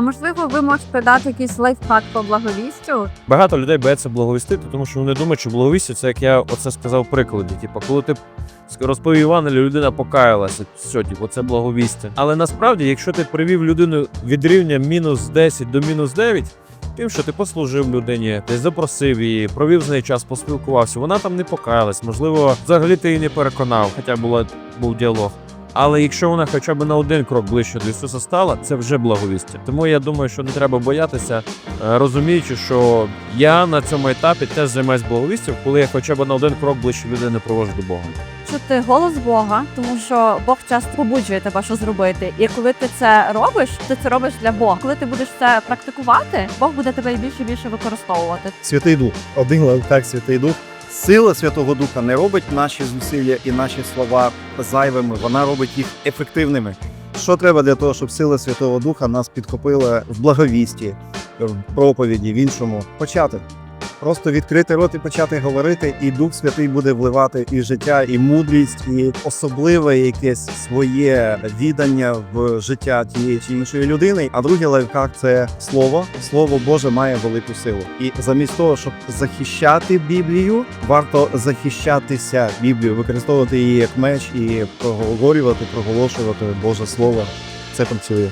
А можливо, ви можете дати якийсь лайфхак по благовістю? Багато людей бояться благовістити, тому що вони думають, що благовістя це як я оце сказав в прикладі. Типу, коли ти розповів Івангелію, людина покаялася, все, типу, це благовістя. Але насправді, якщо ти привів людину від рівня мінус 10 до мінус 9, тим, що ти послужив людині, ти запросив її, провів з нею час, поспілкувався, вона там не покаялась, можливо, взагалі ти її не переконав, хоча була, був діалог. Але якщо вона хоча б на один крок ближче до Ісуса стала, це вже благовістя. Тому я думаю, що не треба боятися, е, розуміючи, що я на цьому етапі теж займаюся благовістям, коли я хоча б на один крок ближче людини провожу до Бога. Чути голос Бога, тому що Бог часто побуджує тебе, що зробити. І коли ти це робиш, ти це робиш для Бога. Коли ти будеш це практикувати, Бог буде тебе і більше і більше використовувати. Святий Дух. Один лайфхак Святий Дух. Сила Святого Духа не робить наші зусилля і наші слова зайвими, вона робить їх ефективними. Що треба для того, щоб сила Святого Духа нас підхопила в благовісті, в проповіді, в іншому? Почати. Просто відкрити рот і почати говорити, і Дух Святий буде вливати і життя, і мудрість, і особливе якесь своє віддання в життя тієї чи іншої людини. А другий лайфхак це слово. Слово Боже має велику силу. І замість того, щоб захищати Біблію, варто захищатися Біблією, використовувати її як меч і проговорювати, проголошувати Боже Слово. Це працює.